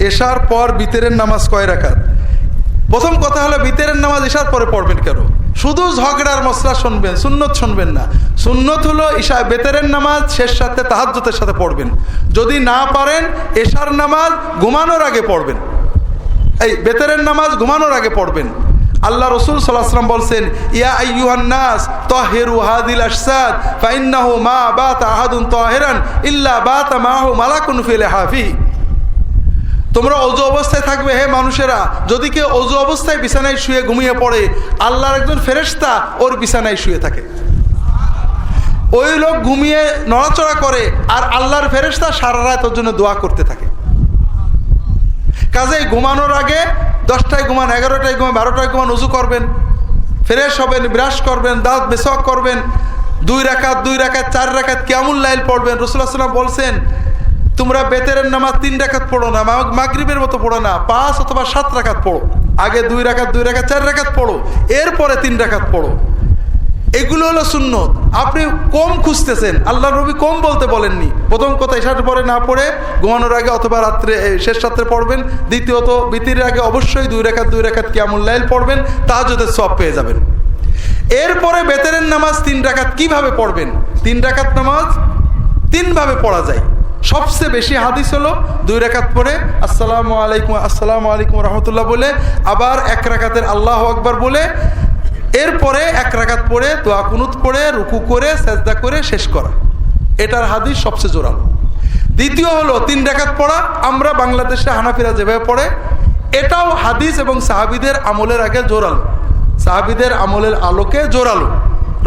এশার পর বিতেরের নামাজ কয় রাখাত প্রথম কথা হলো বিতেরের নামাজ এশার পরে পড়বেন কেন? শুধু ঝগড়ার মশলা শুনবেন, সুন্নত শুনবেন না। সুন্নত হলো ঈশা বেতেরের নামাজ শেষ সাথে তাহাজ্জতের সাথে পড়বেন। যদি না পারেন, এশার নামাজ ঘুমানোর আগে পড়বেন। এই বেতেরের নামাজ ঘুমানোর আগে পড়বেন। আল্লাহ রসুল সাল্লাহাম বলছেন, ইয়া আইয়ুহান্নাস তহেরু হাদিল আসাদ মা বাত আহাদুন তহেরান, ইল্লা বাত মাহু মালাকুন ফিলে হাফি। তোমরা অজু অবস্থায় থাকবে, হে মানুষেরা। যদি কেউ অজু অবস্থায় বিছানায় শুয়ে ঘুমিয়ে পড়ে, আল্লাহর একজন ফেরেশতা ওর বিছানায় শুয়ে থাকে। ওই লোক ঘুমিয়ে নড়াচড়া করে আর আল্লাহর ফেরেশতা সারা রাত ওর জন্য দোয়া করতে থাকে। কাজেই ঘুমানোর আগে দশটায় ঘুমান, এগারোটায় ঘুমান, বারোটায় ঘুমান উজু করবেন। ফ্রেশ হবেন, ব্রাশ করবেন, দাঁত বেসক করবেন। দুই রাকাত দুই রাকাত, চার রাকাত কেমন লাইল পড়বেন। রসুল্লাহ সাল্লাম বলছেন তোমরা বেতেরের নামাজ তিন রাকাত পড়ো না মাগরিবের মতো পড়ো না, পাঁচ অথবা সাত রাকাত পড়ো। আগে দুই রাকাত দুই রাকাত, চার রাকাত পড়ো। এরপরে তিন রাকাত পড়ো। এগুলো হলো সুন্নত। আপনি কম খুঁজতেছেন। আল্লাহ নবী কম বলতে বলেননি। প্রথম কথা এসার পরে না পড়ে ঘুমানোর আগে অথবা রাত্রে শেষ রাত্রে পড়বেন। দ্বিতীয়ত বিতির আগে অবশ্যই দুই রেখাত দুই রেখাত কিয়ামুল্লাইল পড়বেন তাহাজদের সব পেয়ে যাবেন। এরপরে বেতেরের নামাজ তিন রাকাত কীভাবে পড়বেন? তিন রাকাত নামাজ তিনভাবে পড়া যায়। সবচেয়ে বেশি হাদিস হলো দুই রাকাত পড়ে, আসসালামু আলাইকুম আসসালামু আলাইকুম রহমতুল্লাহ বলে, আবার এক রাকাতের আল্লাহ আকবার বলে, এরপরে এক রাকাত পড়ে, দোয়া কুনুত পড়ে, রুকু করে, সেজদা করে শেষ করা। এটার হাদিস সবচেয়ে জোরালো। দ্বিতীয় হলো তিন রাকাত পড়া, আমরা বাংলাদেশে হানাফিরা যেভাবে পড়ে, এটাও হাদিস এবং সাহাবিদের আমলের আগে জোরালো। সাহাবিদের আমলের আলোকে জোরালো।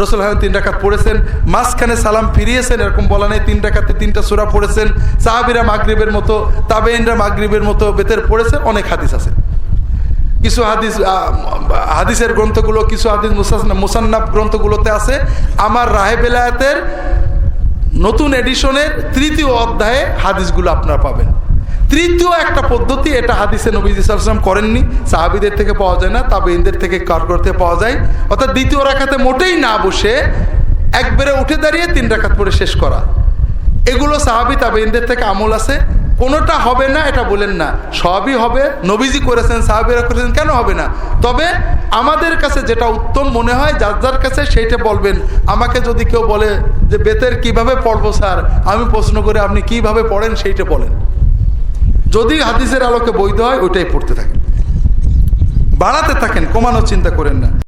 রসুল হাসান তিন রাকাত পড়েছেন, মাঝখানে সালাম ফিরিয়েছেন, এরকম বলা নেই, তিন রাকাতে তিনটা সুরা পড়েছেন, সাহাবিরা মাগরিবের মতো তাবেইনরা মাগরিবের মতো বেতের পড়েছেন, অনেক হাদিস আছে। কিছু হাদিস হাদিসের গ্রন্থগুলো, কিছু হাদিস মুসান্নাব গ্রন্থগুলোতে আছে, আমার রাহে বেলায়েতের নতুন এডিশনের তৃতীয় অধ্যায়ে হাদিসগুলো আপনারা পাবেন। তৃতীয় একটা পদ্ধতি, এটা হাদিসে নবীজ ইসলাম করেননি। সাহাবিদের থেকে পাওয়া যায় না তাবেইনদের থেকে কার করতে পাওয়া যায়। অর্থাৎ দ্বিতীয় রাখাতে মোটেই না বসে একবারে উঠে দাঁড়িয়ে তিন রাখাত পরে শেষ করা। এগুলো সাহাবি তাবেইনদের থেকে আমল আছে। কোনোটা হবে না, এটা বলেন না। সবই হবে, নবীজি করেছেন, সাহাবিরা করেছেন, কেন হবে না? তবে আমাদের কাছে যেটা উত্তম মনে হয়, যার যার কাছে সেইটা বলবেন। আমাকে যদি কেউ বলে যে, বেতের কীভাবে পড়ব স্যার? আমি প্রশ্ন করে, আপনি কীভাবে পড়েন? সেইটা বলেন। যদি হাদিসের আলোকে বৈধ হয় ওইটাই পড়তে থাকেন। বাড়াতে থাকেন কমানোর চিন্তা করেন না।